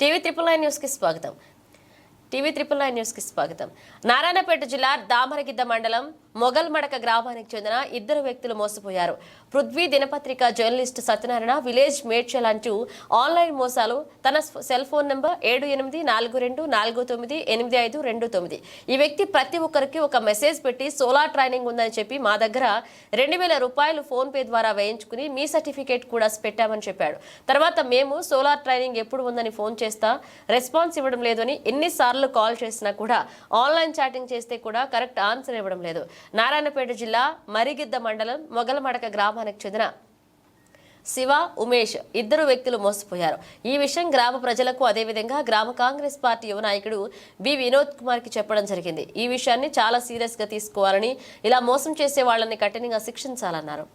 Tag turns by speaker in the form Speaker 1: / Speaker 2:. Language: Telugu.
Speaker 1: టీవీ త్రిపుల్ నైన్ న్యూస్కి స్వాగతం. టీవీ త్రిపుల్ నైన్ న్యూస్కి స్వాగతం. నారాయణపేట జిల్లా దామరగిద్ద మండలం మొగల్మడక గ్రామానికి చెందిన ఇద్దరు వ్యక్తులు మోసపోయారు. పృథ్వీ దినపత్రిక జర్నలిస్ట్ సత్యనారాయణ విలేజ్ మేడ్చల్ అంటూ ఆన్లైన్ మోసాలు తన సెల్ ఫోన్ నెంబర్ ఏడు ఎనిమిది నాలుగు రెండు నాలుగు తొమ్మిది ఎనిమిది ఐదు రెండు తొమ్మిది. ఈ వ్యక్తి ప్రతి ఒక్కరికి ఒక మెసేజ్ పెట్టి సోలార్ ట్రైనింగ్ ఉందని చెప్పి మా దగ్గర రెండు వేల రూపాయలు ఫోన్పే ద్వారా వేయించుకుని మీ సర్టిఫికేట్ కూడా పెట్టామని చెప్పాడు. తర్వాత మేము సోలార్ ట్రైనింగ్ ఎప్పుడు ఉందని ఫోన్ చేస్తా రెస్పాన్స్ ఇవ్వడం లేదని ఎన్నిసార్లు కాల్ చేసినా కూడా ఆన్లైన్ చాటింగ్ చేస్తే కూడా కరెక్ట్ ఆన్సర్ ఇవ్వడం లేదు. నారాయణపేట జిల్లా మరిగిద్ద మండలం మొగలమడక గ్రామానికి చెందిన శివ ఉమేష్ ఇద్దరు వ్యక్తులు మోసపోయారు. ఈ విషయం గ్రామ ప్రజలకు అదేవిధంగా గ్రామ కాంగ్రెస్ పార్టీ యువ నాయకుడు బి వినోద్ కుమార్కి చెప్పడం జరిగింది. ఈ విషయాన్ని చాలా సీరియస్గా తీసుకోవాలని ఇలా మోసం చేసే వాళ్ళని కఠినంగా శిక్షించాలన్నారు.